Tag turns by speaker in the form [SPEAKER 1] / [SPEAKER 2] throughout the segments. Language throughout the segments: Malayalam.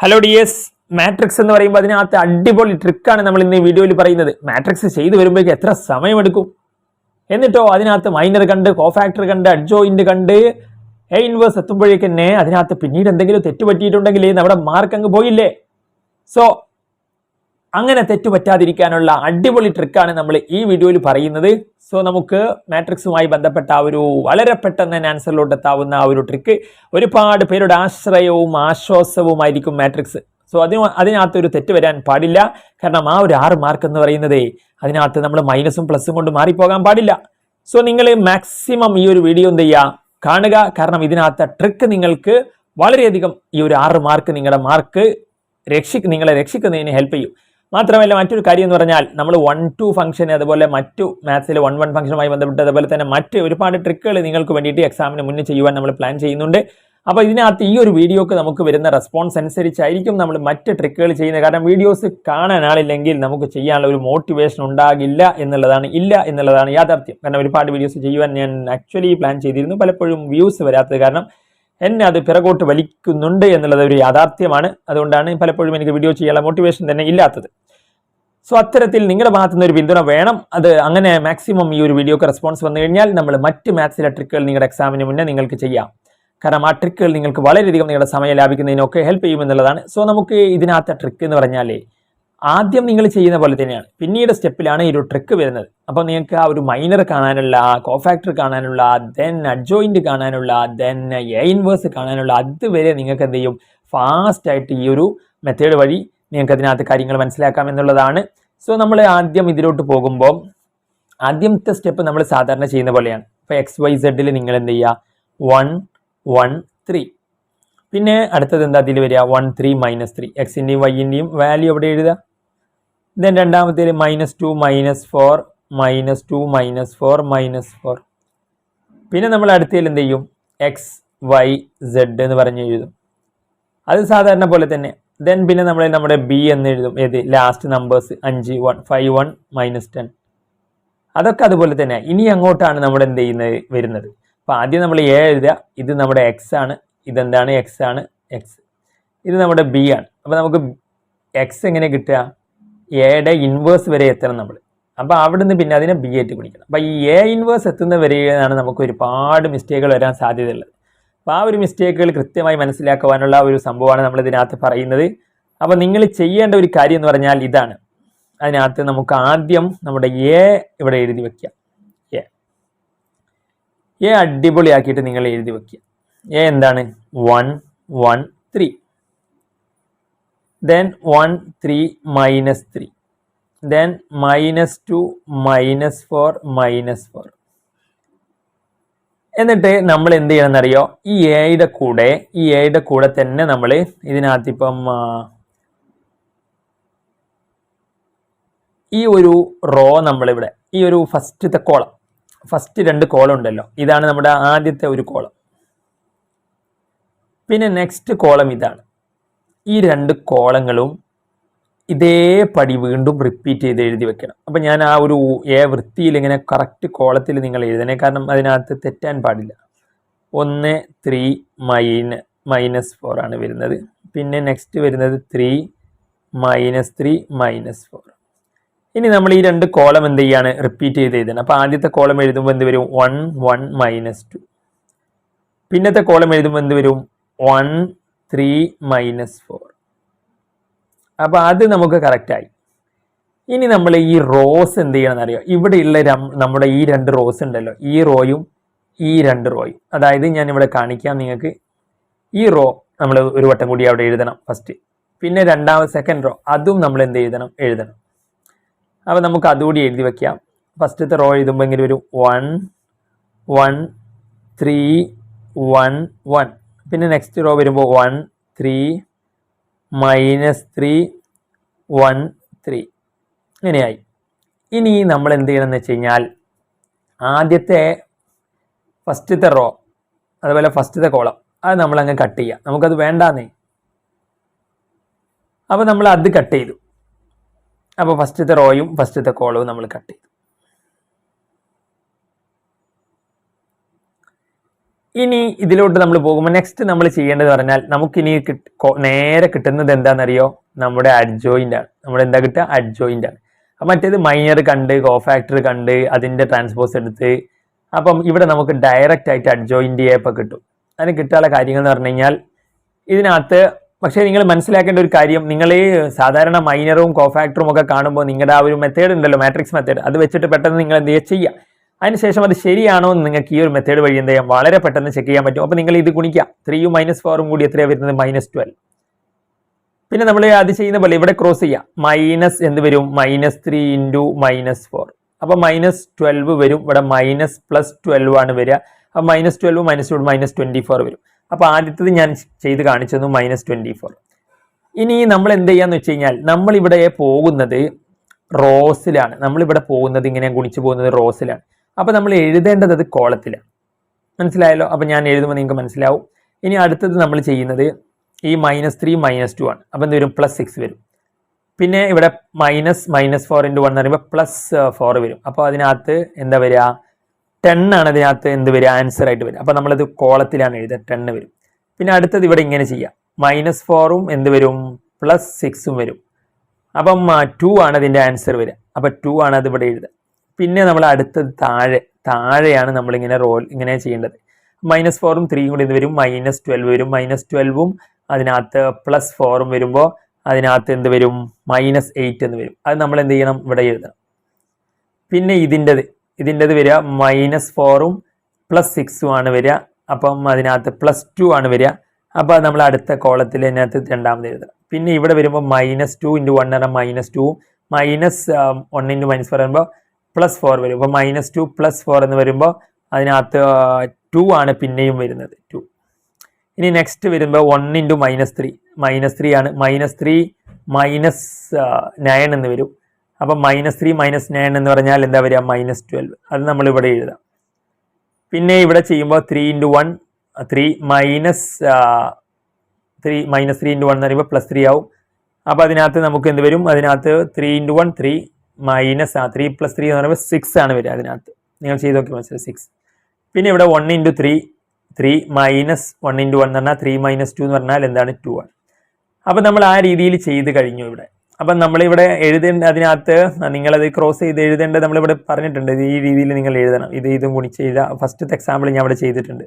[SPEAKER 1] ഹലോ ഡി എസ് മാട്രിക്സ് എന്ന് പറയുമ്പോൾ അതിനകത്ത് അടിപൊളി ട്രിക്കാണ് നമ്മൾ ഇന്ന് ഈ വീഡിയോയിൽ പറയുന്നത്. മാട്രിക്സ് ചെയ്തു വരുമ്പോഴേക്ക് എത്ര സമയമെടുക്കും? എന്നിട്ടോ അതിനകത്ത് മൈനർ കണ്ട് കോഫാക്ടർ കണ്ട് അഡ്ജോയിന്റ് കണ്ട് എ ഇൻവേഴ്സ് എത്തുമ്പോഴേക്ക് തന്നെ അതിനകത്ത് പിന്നീട് എന്തെങ്കിലും തെറ്റ് പറ്റിയിട്ടുണ്ടെങ്കിൽ നമ്മുടെ മാർക്ക് അങ്ങ് പോയില്ലേ? സോ അങ്ങനെ തെറ്റുപറ്റാതിരിക്കാനുള്ള അടിപൊളി ട്രിക്കാണ് നമ്മൾ ഈ വീഡിയോയിൽ പറയുന്നത്. സോ നമുക്ക് മാട്രിക്സുമായി ബന്ധപ്പെട്ട ആ ഒരു വളരെ പെട്ടെന്ന് തന്നെ ആൻസറിലോട്ട് എത്താവുന്ന ആ ഒരു ട്രിക്ക് ഒരുപാട് പേരുടെ ആശ്രയവും ആശ്വാസവുമായിരിക്കും മാട്രിക്സ് സോ അതിന് അതിനകത്ത് ഒരു തെറ്റ് വരാൻ പാടില്ല. കാരണം ആ ഒരു ആറ് മാർക്ക് എന്ന് പറയുന്നത് അതിനകത്ത് നമ്മൾ മൈനസും പ്ലസും കൊണ്ട് മാറിപ്പോകാൻ പാടില്ല. സോ നിങ്ങൾ മാക്സിമം ഈ ഒരു വീഡിയോ എന്ത് ചെയ്യുക കാണുക. കാരണം ഇതിനകത്ത് ട്രിക്ക് നിങ്ങൾക്ക് വളരെയധികം ഈ ഒരു ആറ് മാർക്ക് നിങ്ങളുടെ മാർക്ക് രക്ഷി നിങ്ങളെ രക്ഷിക്കുന്നതിന് ഹെൽപ്പ് ചെയ്യും. മാത്രമല്ല മറ്റൊരു കാര്യം എന്ന് പറഞ്ഞാൽ നമ്മൾ വൺ ടു ഫംഗ്ഷൻ അതുപോലെ മറ്റു മാത്സിൽ വൺ വൺ ഫംഗ്ഷനുമായി ബന്ധപ്പെട്ട് അതുപോലെ തന്നെ മറ്റ് ഒരുപാട് ട്രിക്കുകൾ നിങ്ങൾക്ക് വേണ്ടിയിട്ട് എക്സാമിന് മുന്നേ ചെയ്യുവാൻ നമ്മൾ പ്ലാൻ ചെയ്യുന്നുണ്ട്. അപ്പോൾ ഇതിനകത്ത് ഈ ഒരു വീഡിയോക്ക് നമുക്ക് വരുന്ന റെസ്പോൺസ് അനുസരിച്ചായിരിക്കും നമ്മൾ മറ്റ് ട്രിക്കുകൾ ചെയ്യുന്നത്. കാരണം വീഡിയോസ് കാണാൻ ആളില്ലെങ്കിൽ നമുക്ക് ചെയ്യാനുള്ള ഒരു മോട്ടിവേഷൻ ഉണ്ടാകില്ല എന്നുള്ളതാണ് ഇല്ല എന്നുള്ളതാണ് യാഥാർത്ഥ്യം. കാരണം ഒരുപാട് വീഡിയോസ് ചെയ്യുവാൻ ഞാൻ ആക്ച്വലി പ്ലാൻ ചെയ്തിരുന്നു. പലപ്പോഴും വ്യൂസ് വരാത്തത് കാരണം എന്നെ അത് പിറകോട്ട് വലിക്കുന്നുണ്ട് എന്നുള്ളത് ഒരു യാഥാർത്ഥ്യമാണ്. അതുകൊണ്ടാണ് പലപ്പോഴും എനിക്ക് വീഡിയോ ചെയ്യാനുള്ള മോട്ടിവേഷൻ തന്നെ ഇല്ലാത്തത്. സോ അത്തരത്തിൽ നിങ്ങളുടെ ഭാഗത്തു നിന്ന് ഒരു പിന്തുണ വേണം. അത് അങ്ങനെ മാക്സിമം ഈ ഒരു വീഡിയോക്ക് റെസ്പോൺസ് വന്നു കഴിഞ്ഞാൽ നമ്മൾ മറ്റ് മാത്സിലെ ട്രിക്കുകൾ നിങ്ങളുടെ എക്സാമിന് മുന്നേ നിങ്ങൾക്ക് ചെയ്യാം. കാരണം ആ ട്രിക്കുകൾ നിങ്ങൾക്ക് വളരെയധികം നിങ്ങളുടെ സമയം ലാഭിക്കുന്നതിനൊക്കെ ഹെൽപ്പ് ചെയ്യുമെന്നുള്ളതാണ് സോ നമുക്ക് ഇതിനകത്തെ ട്രിക്ക് എന്ന് പറഞ്ഞാൽ ആദ്യം നിങ്ങൾ ചെയ്യുന്ന പോലെ തന്നെയാണ്. പിന്നീട് സ്റ്റെപ്പിലാണ് ഈ ഒരു ട്രിക്ക് വരുന്നത്. അപ്പോൾ നിങ്ങൾക്ക് ആ ഒരു മൈനർ കാണാനുള്ള കോഫാക്ടർ കാണാനുള്ള ദെൻ അഡ്ജോയിന്റ് കാണാനുള്ള ദെൻ എ ഇൻവേഴ്സ് കാണാനുള്ള അതുവരെ നിങ്ങൾക്ക് എന്ത് ചെയ്യും? ഫാസ്റ്റായിട്ട് ഈ ഒരു മെത്തേഡ് വഴി നിങ്ങൾക്ക് അതിനകത്ത് കാര്യങ്ങൾ മനസ്സിലാക്കാം എന്നുള്ളതാണ്. സോ നമ്മൾ ആദ്യം ഇതിലോട്ട് പോകുമ്പോൾ ആദ്യത്തെ സ്റ്റെപ്പ് നമ്മൾ സാധാരണ ചെയ്യുന്ന പോലെയാണ്. ഇപ്പോൾ എക്സ് വൈ സെഡിൽ നിങ്ങൾ എന്ത് ചെയ്യുക? വൺ വൺ ത്രീ പിന്നെ അടുത്തത് എന്താ അതിൽ വരിക? വൺ ത്രീ മൈനസ് ത്രീ എക്സിന്റെയും വൈന്റെയും വാല്യൂ എവിടെ എഴുതുക? Then രണ്ടാമത്തേൽ minus two minus four minus two minus four minus four പിന്നെ നമ്മൾ അടുത്തതിൽ എന്ത് ചെയ്യും? എക്സ് വൈ സെഡ് എന്ന് പറഞ്ഞ് എഴുതും. അത് സാധാരണ പോലെ തന്നെ ദെൻ പിന്നെ നമ്മൾ നമ്മുടെ ബി എന്ന് എഴുതും. ഏത്? ലാസ്റ്റ് നമ്പേഴ്സ് അഞ്ച് one five one minus ten അതൊക്കെ അതുപോലെ തന്നെ. ഇനി അങ്ങോട്ടാണ് നമ്മൾ എന്ത് ചെയ്യുന്നത്? വരുന്നത്. അപ്പോൾ ആദ്യം നമ്മൾ എ എഴുതുക. ഇത് നമ്മുടെ എക്സ് ആണ്. ഇതെന്താണ് എക്സ് ആണ്? എക്സ് ഇത് നമ്മുടെ ബി ആണ്. അപ്പോൾ നമുക്ക് എക്സ് എങ്ങനെ കിട്ടുക? എയുടെ ഇൻവേഴ്സ് വരെ എത്തണം നമ്മൾ അപ്പോൾ നിന്ന് പിന്നെ അതിനെ ബി ആയിട്ട് പിടിക്കണം അപ്പോൾ ഈ എ ഇൻവേഴ്സ് എത്തുന്ന വരെയാണ് നമുക്ക് ഒരുപാട് മിസ്റ്റേക്കുകൾ വരാൻ സാധ്യതയുള്ളത്. അപ്പോൾ ആ ഒരു മിസ്റ്റേക്കുകൾ കൃത്യമായി മനസ്സിലാക്കുവാനുള്ള ഒരു സംഭവമാണ് നമ്മൾ ഇതിനകത്ത് പറയുന്നത്. അപ്പോൾ നിങ്ങൾ ചെയ്യേണ്ട ഒരു കാര്യം എന്ന് പറഞ്ഞാൽ ഇതാണ്. അതിനകത്ത് നമുക്ക് ആദ്യം നമ്മുടെ എ ഇവിടെ എഴുതി വെക്കുക എ എ അടിപൊളിയാക്കിയിട്ട് നിങ്ങൾ എഴുതി വെക്കുക എ എന്താണ്? One one three then one three minus three then minus two minus four minus four എന്നിട്ട് നമ്മൾ എന്ത് ചെയ്യണം എന്നറിയോ? ഈ എയുടെ കൂടെ ഈ എയുടെ കൂടെ തന്നെ നമ്മൾ ഇതിനകത്ത് ഇപ്പം ഈ ഒരു റോ നമ്മളിവിടെ ഈ ഒരു ഫസ്റ്റത്തെ കോളം ഫസ്റ്റ് രണ്ട് കോളം ഉണ്ടല്ലോ. ഇതാണ് നമ്മുടെ ആദ്യത്തെ ഒരു കോളം. പിന്നെ നെക്സ്റ്റ് കോളം ഇതാണ്. ഈ രണ്ട് കോളങ്ങളും ഇതേപടി വീണ്ടും റിപ്പീറ്റ് ചെയ്ത് എഴുതി വെക്കണം. അപ്പം ഞാൻ ആ ഒരു എ വൃത്തിയിൽ ഇങ്ങനെ കറക്റ്റ് കോളത്തിൽ നിങ്ങൾ എഴുതണേ. കാരണം അതിനകത്ത് തെറ്റാൻ പാടില്ല. ഒന്ന് ത്രീ മൈന മൈനസ് ഫോർ ആണ് വരുന്നത്. പിന്നെ നെക്സ്റ്റ് വരുന്നത് three minus three minus four ഇനി നമ്മൾ ഈ രണ്ട് കോളം എന്ത് ചെയ്യാണ്? റിപ്പീറ്റ് ചെയ്ത് എഴുതണം. അപ്പോൾ ആദ്യത്തെ കോളം എഴുതുമ്പോൾ എന്ത് വരും? വൺ വൺ മൈനസ് ടു പിന്നത്തെ കോളം എഴുതുമ്പോൾ എന്ത് വരും? വൺ ത്രീ മൈനസ് ഫോർ അപ്പോൾ അത് നമുക്ക് കറക്റ്റായി ഇനി നമ്മൾ ഈ റോസ് എന്ത് ചെയ്യണമെന്ന് അറിയാം? ഇവിടെയുള്ള നമ്മുടെ ഈ രണ്ട് റോസ് ഉണ്ടല്ലോ. ഈ റോയും ഈ രണ്ട് റോയും അതായത് ഞാൻ ഇവിടെ കാണിക്കാം നിങ്ങൾക്ക്. ഈ റോ നമ്മൾ ഒരു വട്ടം കൂടി അവിടെ എഴുതണം ഫസ്റ്റ് പിന്നെ രണ്ടാമത് സെക്കൻഡ് റോ അതും നമ്മൾ എന്ത് എഴുതണം? എഴുതണം. അപ്പോൾ നമുക്ക് അതുകൂടി എഴുതി വെക്കാം. ഫസ്റ്റത്തെ റോ എഴുതുമ്പോൾ ഇങ്ങനെ ഒരു one one three one one പിന്നെ നെക്സ്റ്റ് റോ വരുമ്പോൾ one three minus three one three ഇങ്ങനെയായി. ഇനി നമ്മൾ എന്ത് ചെയ്യണമെന്ന് വെച്ച് കഴിഞ്ഞാൽ ആദ്യത്തെ ഫസ്റ്റത്തെ റോ അതുപോലെ ഫസ്റ്റത്തെ കോളം അത് നമ്മൾ അങ്ങ് കട്ട് ചെയ്യാം. നമുക്കത് വേണ്ടാന്നേ. അപ്പോൾ നമ്മൾ അത് കട്ട് ചെയ്തു. അപ്പോൾ ഫസ്റ്റത്തെ റോയും ഫസ്റ്റത്തെ കോളവും നമ്മൾ കട്ട് ചെയ്തു. ഇനി ഇതിലോട്ട് നമ്മൾ പോകുമ്പോൾ നെക്സ്റ്റ് നമ്മൾ ചെയ്യേണ്ടത് പറഞ്ഞാൽ നമുക്കിനി നേരെ കിട്ടുന്നത് എന്താണെന്നറിയോ? നമ്മുടെ അഡ്ജോയിന്റ് ആണ്. നമ്മുടെ എന്താ കിട്ടുക? അഡ്ജോയിന്റ് ആണ്. അപ്പം മറ്റേത് മൈനർ കണ്ട് കോഫാക്ടർ കണ്ട് അതിന്റെ ട്രാൻസ്പോസ് എടുത്ത് അപ്പം ഇവിടെ നമുക്ക് ഡയറക്റ്റ് ആയിട്ട് അഡ്ജോയിന്റ് ചെയ്യപ്പോൾ കിട്ടും. അതിന് കിട്ടാനുള്ള കാര്യങ്ങൾ എന്ന് പറഞ്ഞു കഴിഞ്ഞാൽ ഇതിനകത്ത് പക്ഷേ നിങ്ങൾ മനസ്സിലാക്കേണ്ട ഒരു കാര്യം നിങ്ങൾ സാധാരണ മൈനറും കോഫാക്ടറും ഒക്കെ കാണുമ്പോൾ നിങ്ങളുടെ ആ ഒരു മെത്തേഡ് ഉണ്ടല്ലോ മാട്രിക്സ് മെത്തേഡ് അത് വെച്ചിട്ട് പെട്ടെന്ന് നിങ്ങൾ എന്ത് ചെയ്യുക? ചെയ്യുക അതിനുശേഷം അത് ശരിയാണോ എന്ന് നിങ്ങൾക്ക് ഈ ഒരു മെത്തേഡ് വഴി എന്ത് ചെയ്യാം? വളരെ പെട്ടെന്ന് ചെക്ക് ചെയ്യാൻ പറ്റും. അപ്പോൾ നിങ്ങൾ ഇത് ഗുണിക്കുക ത്രീയും മൈനസ് ഫോറും കൂടി എത്രയാണ് വരുന്നത്? മൈനസ് ട്വൽവ് പിന്നെ നമ്മൾ അത് ചെയ്യുന്ന പോലെ ഇവിടെ ക്രോസ് ചെയ്യാം. മൈനസ് എന്ത് വരും? Minus three into minus four അപ്പോൾ മൈനസ് ട്വൽവ് വരും. ഇവിടെ മൈനസ് പ്ലസ് ട്വൽവ് ആണ് വരിക. അപ്പോൾ minus twelve minus two minus twenty four വരും. അപ്പോൾ ആദ്യത്തത് ഞാൻ ചെയ്ത് കാണിച്ചു മൈനസ് ട്വന്റി ഫോർ ഇനി നമ്മൾ എന്ത് ചെയ്യാന്ന് വെച്ച് കഴിഞ്ഞാൽ നമ്മളിവിടെ പോകുന്നത് റോസിലാണ് നമ്മളിവിടെ പോകുന്നത് ഇങ്ങനെ ഗുണിച്ചു പോകുന്നത് റോസിലാണ് അപ്പോൾ നമ്മൾ എഴുതേണ്ടത് അത് കോളത്തിലാണ് മനസ്സിലായല്ലോ? അപ്പോൾ ഞാൻ എഴുതുമ്പോൾ നിങ്ങൾക്ക് മനസ്സിലാവും. ഇനി അടുത്തത് നമ്മൾ ചെയ്യുന്നത് ഈ മൈനസ് ത്രീ മൈനസ് ടു ആണ്. അപ്പോൾ എന്ത് വരും? പ്ലസ് സിക്സ് വരും. പിന്നെ ഇവിടെ minus minus four into one എന്ന് പറയുമ്പോൾ പ്ലസ് ഫോർ വരും. അപ്പോൾ അതിനകത്ത് എന്താ വരിക? ടെൻ ആണ് അതിനകത്ത് എന്ത് വരിക? ആൻസർ ആയിട്ട് വരും അപ്പോൾ നമ്മളത് കോളത്തിലാണ് എഴുതുക. ടെൻ വരും. പിന്നെ അടുത്തത് ഇവിടെ ഇങ്ങനെ ചെയ്യാം. മൈനസ് ഫോറും എന്ത് വരും? പ്ലസ് സിക്സും വരും. അപ്പം ടു ആണ് അതിന്റെ ആൻസർ വരിക. അപ്പോൾ ടു ആണ് അത് ഇവിടെ എഴുതുക. പിന്നെ നമ്മൾ അടുത്തത് താഴെ താഴെയാണ് നമ്മളിങ്ങനെ റോൾ ഇങ്ങനെ ചെയ്യേണ്ടത്. മൈനസ് ഫോറും ത്രീയും കൂടി ഇത് വരും മൈനസ് ട്വൽവ് വരും. മൈനസ് ട്വൽവും അതിനകത്ത് പ്ലസ് ഫോറും വരുമ്പോൾ അതിനകത്ത് എന്ത് വരും? മൈനസ് എയ്റ്റ് എന്ന് വരും. അത് നമ്മൾ എന്ത് ചെയ്യണം? ഇവിടെ എഴുതണം. പിന്നെ ഇതിന്റെത് ഇതിന്റെത് വരിക മൈനസ് ഫോറും പ്ലസ് സിക്സും ആണ് വരിക. അപ്പം അതിനകത്ത് പ്ലസ് ടു ആണ് വരിക. അപ്പോൾ നമ്മൾ അടുത്ത കോളത്തിൽ അതിനകത്ത് രണ്ടാമത് എഴുതണം. പിന്നെ ഇവിടെ വരുമ്പോൾ മൈനസ് ടു ഇന്റു വൺ പറഞ്ഞാൽ minus two minus one into minus വരുമ്പോൾ പ്ലസ് ഫോർ വരും. ഇപ്പോൾ മൈനസ് ടു പ്ലസ് ഫോർ എന്ന് വരുമ്പോൾ അതിനകത്ത് ടു ആണ് പിന്നെയും വരുന്നത്. ടു ഇനി നെക്സ്റ്റ് വരുമ്പോൾ one into minus three minus three ആണ്. മൈനസ് ത്രീ മൈനസ് നയൻ എന്ന് വരും. അപ്പം മൈനസ് ത്രീ മൈനസ് നയൻ എന്ന് പറഞ്ഞാൽ എന്താ വരിക? മൈനസ് ട്വൽവ് അത് നമ്മൾ ഇവിടെ എഴുതാം. പിന്നെ ഇവിടെ ചെയ്യുമ്പോൾ three into one three minus three minus three into one എന്ന് പറയുമ്പോൾ പ്ലസ് ത്രീ ആവും. അപ്പോൾ അതിനകത്ത് നമുക്ക് എന്ത് വരും? അതിനകത്ത് three into one three minus ആ ത്രീ പ്ലസ് ത്രീ എന്ന് പറയുമ്പോൾ സിക്സ് ആണ് വരിക അതിനകത്ത്. നിങ്ങൾ ചെയ്ത് നോക്കി മനസ്സിലായി സിക്സ് പിന്നെ ഇവിടെ one into three three minus one into one എന്ന് പറഞ്ഞാൽ ത്രീ മൈനസ് ടു എന്ന് പറഞ്ഞാൽ എന്താണ്? ടു ആണ്. അപ്പം നമ്മൾ ആ രീതിയിൽ ചെയ്ത് കഴിഞ്ഞു ഇവിടെ. അപ്പം നമ്മളിവിടെ എഴുതേണ്ട അതിനകത്ത് നിങ്ങളത് ക്രോസ് ചെയ്ത് എഴുതേണ്ടത് നമ്മളിവിടെ പറഞ്ഞിട്ടുണ്ട്. ഈ രീതിയിൽ നിങ്ങൾ എഴുതണം. ഇത് ഇതും ഗുണിച്ച് എഴുതുക ഫസ്റ്റത്തെ എക്സാമ്പിൾ ഞാൻ ഇവിടെ ചെയ്തിട്ടുണ്ട്.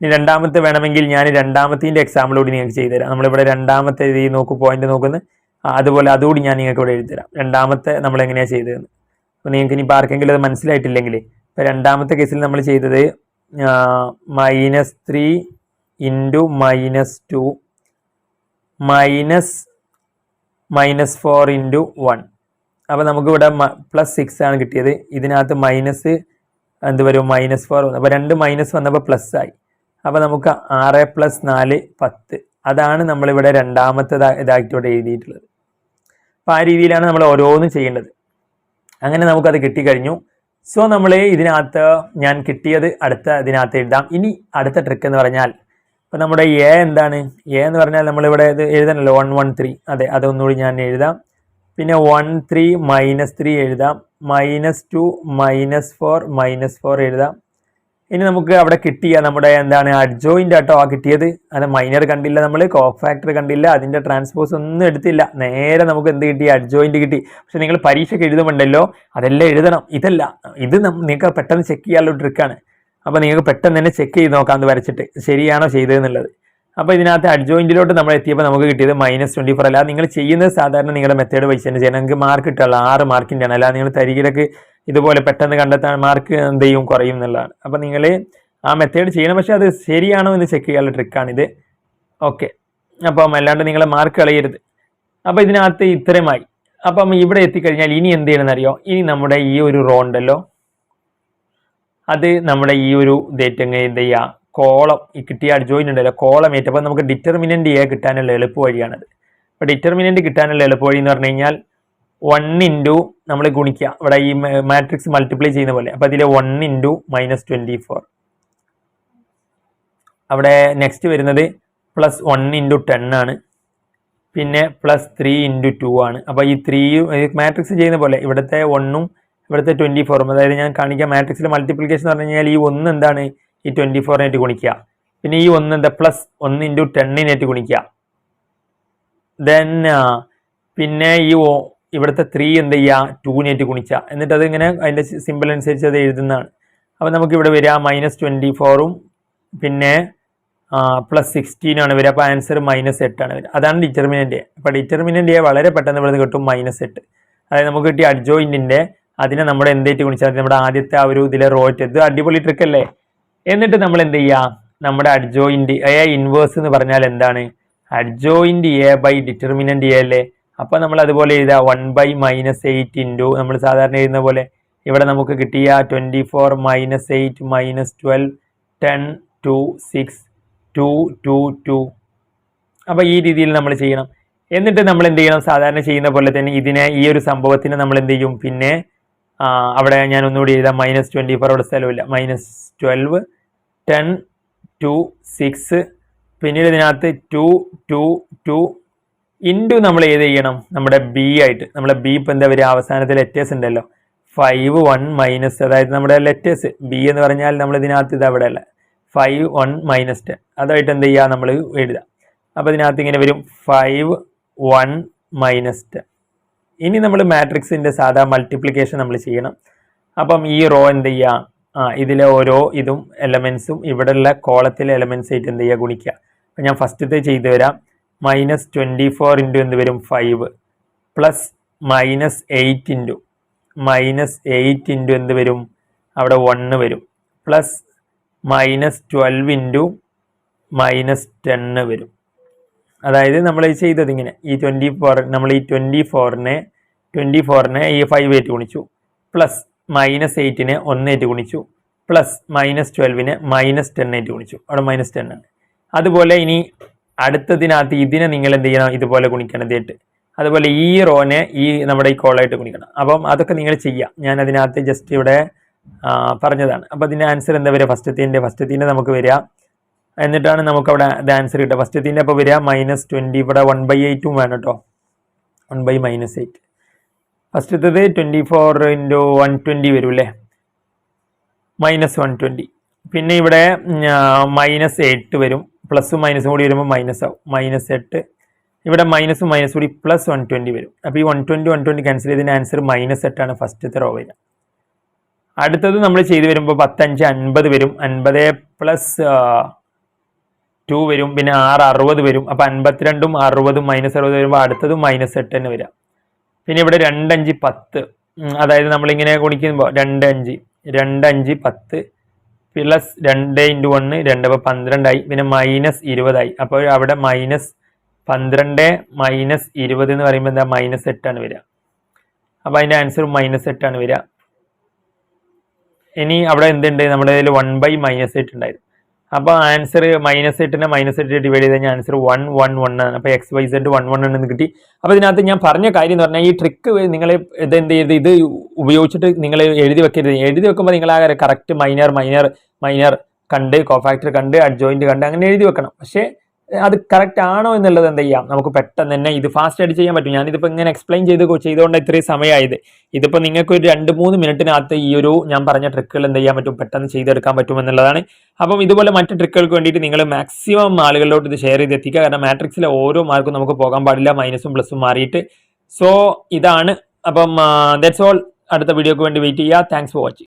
[SPEAKER 1] ഇനി രണ്ടാമത്തെ വേണമെങ്കിൽ ഞാൻ രണ്ടാമത്തിന്റെ എക്സാമ്പിൾ കൂടി നിങ്ങൾക്ക് ചെയ്തുതരാം. നമ്മളിവിടെ രണ്ടാമത്തെ ഇത് നോക്കും പോയിന്റ് നോക്കുന്നത് അതുപോലെ അതുകൂടി ഞാൻ നിങ്ങൾക്ക് ഇവിടെ എഴുതിത്തരാം. രണ്ടാമത്തെ നമ്മൾ എങ്ങനെയാണ് ചെയ്തതെന്ന് അപ്പോൾ നിങ്ങൾക്ക് ഇനി ആർക്കെങ്കിലും അത് മനസ്സിലായിട്ടില്ലെങ്കിൽ ഇപ്പോൾ രണ്ടാമത്തെ കേസിൽ നമ്മൾ ചെയ്തത് minus three into minus two minus minus four into one അപ്പോൾ നമുക്കിവിടെ പ്ലസ് സിക്സ് ആണ് കിട്ടിയത്. ഇതിനകത്ത് മൈനസ് എന്ത് വരും? മൈനസ് ഫോർ വന്നു. അപ്പോൾ രണ്ട് മൈനസ് വന്നപ്പോൾ പ്ലസ് ആയി. അപ്പോൾ നമുക്ക് ആറ് പ്ലസ് നാല് പത്ത്. അതാണ് നമ്മളിവിടെ രണ്ടാമത്തെ ഇതാ- ഇതായിട്ട് ഇവിടെ എഴുതിയിട്ടുള്ളത്. അപ്പോൾ ആ രീതിയിലാണ് നമ്മൾ ഓരോന്നും ചെയ്യേണ്ടത്. അങ്ങനെ നമുക്കത് കിട്ടിക്കഴിഞ്ഞു. സോ നമ്മൾ ഇതിനകത്ത് ഞാൻ കിട്ടിയത് അടുത്ത ഇതിനകത്ത് എഴുതാം. ഇനി അടുത്ത ട്രിക്ക് എന്ന് പറഞ്ഞാൽ ഇപ്പം നമ്മുടെ എ എന്താണ്? എ എന്ന് പറഞ്ഞാൽ നമ്മളിവിടെ ഇത് എഴുതണല്ലോ വൺ വൺ ത്രീ അതെ അതൊന്നുകൂടി ഞാൻ എഴുതാം. പിന്നെ വൺ ത്രീ മൈനസ് ത്രീ എഴുതാം. Minus two minus four minus four എഴുതാം. ഇനി നമുക്ക് അവിടെ കിട്ടിയ നമ്മുടെ എന്താണ് അഡ്ജോയിന്റ് ആട്ടോ ആ കിട്ടിയത്. അത് മൈനർ കണ്ടില്ല നമ്മൾ കോഫ് ഫാക്ടർ കണ്ടില്ല അതിന്റെ ട്രാൻസ്പോസ് ഒന്നും എടുത്തില്ല. നേരെ നമുക്ക് എന്ത് കിട്ടി അഡ്ജോയിന്റ് കിട്ടി. പക്ഷെ നിങ്ങൾ പരീക്ഷയ്ക്ക് എഴുതുമുണ്ടല്ലോ അതെല്ലാം എഴുതണം. ഇതല്ല ഇത് നിങ്ങൾക്ക് പെട്ടെന്ന് ചെക്ക് ചെയ്യാനുള്ള ട്രിക്കാണ് അപ്പോൾ നിങ്ങൾക്ക് പെട്ടെന്ന് തന്നെ ചെക്ക് ചെയ്ത് നോക്കാം വരച്ചിട്ട് ശരിയാണോ ചെയ്തതെന്നുള്ളത്. അപ്പോൾ ഇതിനകത്ത് അഡ്ജോയിന്റിലോട്ട് നമ്മൾ എത്തിയപ്പോൾ നമുക്ക് കിട്ടിയത് മൈനസ് ട്വന്റി ഫോർ അല്ല നിങ്ങൾ ചെയ്യുന്നത് സാധാരണ നിങ്ങളുടെ മെത്തേഡ് വെച്ച് തന്നെ ചെയ്യണം. നിങ്ങൾക്ക് മാർക്ക് കിട്ടുള്ളൂ ആറ് മാർക്കിന്റെ ആണ്. അല്ല നിങ്ങൾ തരികിടക്ക് ഇതുപോലെ പെട്ടെന്ന് കണ്ടെത്താൻ മാർക്ക് എന്ത് ചെയ്യും കുറയും എന്നുള്ളതാണ്. അപ്പോൾ നിങ്ങൾ ആ മെത്തേഡ് ചെയ്യണം. പക്ഷേ അത് ശരിയാണോ എന്ന് ചെക്ക് ചെയ്യാനുള്ള ട്രിക്കാണിത് ഓക്കെ അപ്പം അല്ലാണ്ട് നിങ്ങളെ മാർക്ക് കളയരുത്. അപ്പോൾ ഇതിനകത്ത് ഇത്രയുമായി അപ്പം ഇവിടെ എത്തിക്കഴിഞ്ഞാൽ ഇനി എന്ത് ചെയ്യണമെന്നറിയോ? ഇനി നമ്മുടെ ഈ ഒരു റോ ഉണ്ടല്ലോ. അത് നമ്മുടെ ഈ ഒരു ഡേറ്റ് എങ്ങനെ എന്ത് ചെയ്യുക കോളം. ഈ കിട്ടിയ ജോയിൻ ഉണ്ടല്ലോ കോളം ഏറ്റവും അപ്പോൾ നമുക്ക് ഡിറ്റർമിനന്റ് എ കിട്ടാനുള്ള എളുപ്പ വഴിയാണത് അപ്പോൾ ഡിറ്റർമിനന്റ് കിട്ടാനുള്ള എളുപ്പ വഴി എന്ന് പറഞ്ഞു കഴിഞ്ഞാൽ വൺ ഇന്റു നമ്മൾ ഗുണിക്കുക ഇവിടെ ഈ മാട്രിക്സ് മൾട്ടിപ്ലൈ ചെയ്യുന്ന പോലെ. അപ്പോൾ അതിൽ one into minus twenty four അവിടെ നെക്സ്റ്റ് വരുന്നത് പ്ലസ് വൺ ഇന്റു ടെൻ ആണ്. പിന്നെ പ്ലസ് ത്രീ ഇന്റു ടു ആണ്. അപ്പോൾ ഈ ത്രീയും മാട്രിക്സ് ചെയ്യുന്ന പോലെ ഇവിടുത്തെ ഒന്നും ഇവിടുത്തെ ട്വന്റി ഫോറും അതായത് ഞാൻ കാണിക്കുക മാട്രിക്സിലെ മൾട്ടിപ്ലിക്കേഷൻ എന്ന് പറഞ്ഞു കഴിഞ്ഞാൽ ഈ ഒന്ന് എന്താണ്? ഈ ട്വന്റി ഫോറിനായിട്ട് ഗുണിക്കുക പിന്നെ ഈ ഒന്ന് എന്താ? പ്ലസ് ഒന്ന് ഇന്റു ടെണ്ണിനായിട്ട് ഗുണിക്കുക ദെൻ പിന്നെ ഈ ഇവിടുത്തെ ത്രീ എന്ത് ചെയ്യുക ടൂനായിട്ട് ഗുണിച്ച. എന്നിട്ട് അതിങ്ങനെ അതിന്റെ സിമ്പിൾ അനുസരിച്ച് അത് എഴുതുന്നതാണ്. അപ്പോൾ നമുക്ക് ഇവിടെ വരിക മൈനസ് ട്വന്റി ഫോറും പിന്നെ പ്ലസ് സിക്സ്റ്റീൻ ആണ് വരിക. അപ്പോൾ ആൻസർ മൈനസ് എട്ടാണ് വരിക. അതാണ് ഡിറ്റർമിനന്റ് അപ്പോൾ ഡിറ്റർമിനന്റ് വളരെ പെട്ടെന്ന് ഇവിടെ കിട്ടും മൈനസ് എട്ട്. അതായത് നമുക്ക് കിട്ടിയ അഡ്ജോയിന്റിന്റെ അതിനെ നമ്മൾ എന്തേറ്റ് ഗുണിച്ചാൽ? നമ്മുടെ ആദ്യത്തെ ആ ഒരു ഇതിലെ റോറ്റ് ഇത് അടിപൊളി ട്രിക്ക് അല്ലേ? എന്നിട്ട് നമ്മൾ എന്ത് ചെയ്യുക നമ്മുടെ അഡ്ജോയിന്റ് എ ഇൻവേഴ്സ് എന്ന് പറഞ്ഞാൽ എന്താണ്? Adjoint A by determinant A അല്ലേ? അപ്പോൾ നമ്മൾ അതുപോലെ എഴുതുക one by minus eight into നമ്മൾ സാധാരണ എഴുതുന്ന പോലെ ഇവിടെ നമുക്ക് കിട്ടിയ twenty four minus eight minus twelve ten two six two two two അപ്പോൾ ഈ രീതിയിൽ നമ്മൾ ചെയ്യണം. എന്നിട്ട് നമ്മൾ എന്ത് ചെയ്യണം? സാധാരണ ചെയ്യുന്ന പോലെ തന്നെ ഇതിനെ ഈ ഒരു സംഭവത്തിന് നമ്മൾ എന്ത് ചെയ്യും? പിന്നെ അവിടെ ഞാൻ ഒന്നുകൂടി എഴുതാം. മൈനസ് ട്വന്റി ഫോർ അവിടെ സ്ഥലമില്ല. Minus twelve ten two six പിന്നീട് ഇതിനകത്ത് ടു ടു ടു ഇന്റു നമ്മൾ ഏത് ചെയ്യണം? നമ്മുടെ ബി ആയിട്ട്. നമ്മുടെ ബി ഇപ്പം എന്താ വരിക? അവസാനത്തെ ലെറ്റേഴ്സ് ഉണ്ടല്ലോ. ഫൈവ് വൺ മൈനസ് അതായത് നമ്മുടെ ലെറ്റേഴ്സ് ബി എന്ന് പറഞ്ഞാൽ നമ്മൾ ഇതിനകത്ത് ഇത് അവിടെ അല്ല ഫൈവ് വൺ മൈനസ് ടെൻ അതായിട്ട് എന്ത് ചെയ്യുക? നമ്മൾ എഴുതുക. അപ്പോൾ ഇതിനകത്ത് ഇങ്ങനെ വരും. ഫൈവ് വൺ മൈനസ് ടെൻ ഇനി നമ്മൾ മാട്രിക്സിന്റെ സാധാ മൾട്ടിപ്ലിക്കേഷൻ നമ്മൾ ചെയ്യണം. അപ്പം ഈ റോ എന്ത് ചെയ്യുക? ആ ഇതിലെ ഓരോ ഇതും എലമെൻസും ഇവിടെയുള്ള കോളത്തിലെ എലമെൻസ് ആയിട്ട് എന്ത് ചെയ്യുക? ഗുണിക്കുക. അപ്പം ഞാൻ ഫസ്റ്റത്തെ ചെയ്തു വരാം മൈനസ് ട്വന്റി ഫോർ ഇന്റു എന്ത് വരും? Five plus minus eight into minus eight into എന്ത് വരും? അവിടെ വണ്ണ് വരും. Plus minus twelve into minus ten വരും. അതായത് നമ്മൾ ചെയ്തത് ഇങ്ങനെ. ഈ ട്വന്റി ഫോർ നമ്മൾ ഈ ട്വന്റി ഫോറിനെ ട്വന്റി ഫോറിനെ ഈ ഫൈവ് ആയിട്ട് ഗുണിച്ചു. പ്ലസ് മൈനസ് എയ്റ്റിനെ ഒന്നായിട്ട് ഗുണിച്ചു. പ്ലസ് മൈനസ് ട്വൽവിനെ മൈനസ് ആയിട്ട് ഗുണിച്ചു. അവിടെ മൈനസ് ടെൻ ആണ് അതുപോലെ ഇനി അടുത്തതിനകത്ത് ഇതിനെ നിങ്ങൾ എന്ത് ചെയ്യണം ഇതുപോലെ ഗുണിക്കണം ഇതായിട്ട് അതുപോലെ ഈ റോനെ ഈ നമ്മുടെ ഈ കോളായിട്ട് ഗുണിക്കണം. അപ്പം അതൊക്കെ നിങ്ങൾ ചെയ്യാം. ഞാൻ അതിനകത്ത് ജസ്റ്റ് ഇവിടെ പറഞ്ഞതാണ്. അപ്പോൾ അതിന്റെ ആൻസർ എന്താ വരിക? ഫസ്റ്റത്തിന്റെ ഫസ്റ്റത്തിന്റെ നമുക്ക് വരിക. എന്നിട്ടാണ് നമുക്ക് അവിടെ ഇത് ആൻസർ കിട്ടുക. ഫസ്റ്റത്തിന്റെ അപ്പോൾ വരിക മൈനസ് ട്വന്റി ഇവിടെ വൺ ബൈ എയ്റ്റും വേണം കേട്ടോ one by minus eight ഫസ്റ്റത്തത് twenty four into one twenty വരും അല്ലേ മൈനസ് വൺ ട്വന്റി പിന്നെ ഇവിടെ മൈനസ് എയ്റ്റ് വരും. പ്ലസും മൈനസും കൂടി വരുമ്പോൾ മൈനസ് ആവും. മൈനസ് എട്ട്. ഇവിടെ മൈനസും മൈനസ് കൂടി പ്ലസ് വൺ ട്വന്റി വരും. അപ്പോൾ ഈ one twenty one twenty cancel ചെയ്തതിന് ആൻസർ മൈനസ് എട്ടാണ് ഫസ്റ്റത്തെ റോ വരിക. അടുത്തത് നമ്മൾ ചെയ്ത് വരുമ്പോൾ പത്തഞ്ച് അൻപത് വരും. അൻപത് പ്ലസ് ടു വരും. പിന്നെ ആറ് അറുപത് വരും. അപ്പോൾ അൻപത്തിരണ്ടും അറുപതും മൈനസ് അറുപത് വരുമ്പോൾ അടുത്തത് മൈനസ് എട്ട് തന്നെ വരാം പിന്നെ ഇവിടെ രണ്ടഞ്ച് പത്ത്. അതായത് നമ്മളിങ്ങനെ ഗുണിക്കുമ്പോൾ രണ്ട് അഞ്ച് രണ്ട് അഞ്ച് പത്ത് പ്ലസ് രണ്ട് ഇന്റു ഒന്ന് രണ്ട് അപ്പോൾ പന്ത്രണ്ടായി. പിന്നെ മൈനസ് ഇരുപതായി. അപ്പോൾ അവിടെ മൈനസ് പന്ത്രണ്ട് മൈനസ് ഇരുപത് എന്ന് പറയുമ്പോൾ എന്താ? മൈനസ് എട്ടാണ് വരിക. അപ്പോൾ അതിന്റെ ആൻസർ മൈനസ് എട്ടാണ് വരിക. ഇനി അവിടെ എന്തുണ്ട്? നമ്മുടെ കയ്യിൽ വൺ ബൈ മൈനസ് എട്ട് ഉണ്ടായിരുന്നു. അപ്പോൾ ആൻസർ മൈനസ് എട്ടിനെ മൈനസ് എട്ട് ഡിവൈഡ് ചെയ്ത് കഴിഞ്ഞാൽ ആൻസർ വൺ വൺ വൺ ആണ്. അപ്പോൾ X Y Z one one എന്ന് കിട്ടി. അപ്പോൾ ഇതിനകത്ത് ഞാൻ പറഞ്ഞ കാര്യം എന്ന് പറഞ്ഞാൽ ഈ ട്രിക്ക് നിങ്ങൾ ഇത് എന്ത് ചെയ്ത്? ഇത് ഉപയോഗിച്ചിട്ട് നിങ്ങൾ എഴുതി വെക്കരുത്. എഴുതി വെക്കുമ്പോൾ നിങ്ങൾ ആ കറക്റ്റ് മൈനർ മൈനർ മൈനർ കണ്ട് കോഫാക്ടർ കണ്ട് അഡ്ജോയിന്റ് കണ്ട് അങ്ങനെ എഴുതി വെക്കണം. പക്ഷേ അത് കറക്റ്റ് ആണോ എന്നുള്ളത് എന്ത് ചെയ്യാം? നമുക്ക് പെട്ടെന്ന് തന്നെ ഇത് ഫാസ്റ്റ് ആയിട്ട് ചെയ്യാൻ പറ്റും. ഞാനിതിപ്പോൾ ഇങ്ങനെ എക്സ്പ്ലെയിൻ ചെയ്ത് ചെയ്തുകൊണ്ട് ഇത്രയും സമയമായത് ഇതിപ്പോൾ നിങ്ങൾക്ക് ഒരു രണ്ട് മൂന്ന് മിനിറ്റിനകത്ത് ഈ ഒരു ഞാൻ പറഞ്ഞ ട്രിക്കുകൾ എന്ത് ചെയ്യാൻ പറ്റും? പെട്ടെന്ന് ചെയ്തെടുക്കാൻ പറ്റും എന്നുള്ളതാണ്. അപ്പം ഇതുപോലെ മറ്റ് ട്രിക്കുകൾക്ക് വേണ്ടിയിട്ട് നിങ്ങൾ മാക്സിമം ആളുകളിലോട്ട് ഇത് ഷെയർ ചെയ്ത് എത്തിക്കുക കാരണം മാട്രിക്സിലെ ഓരോ മാർക്കും നമുക്ക് പോകാൻ പാടില്ല. മൈനസും പ്ലസും മാറിയിട്ട്. സോ ഇതാണ്. അപ്പം ദാറ്റ്സ് ഓൾ അടുത്ത വീഡിയോക്ക് വേണ്ടി വെയിറ്റ് ചെയ്യുക. Thanks for watching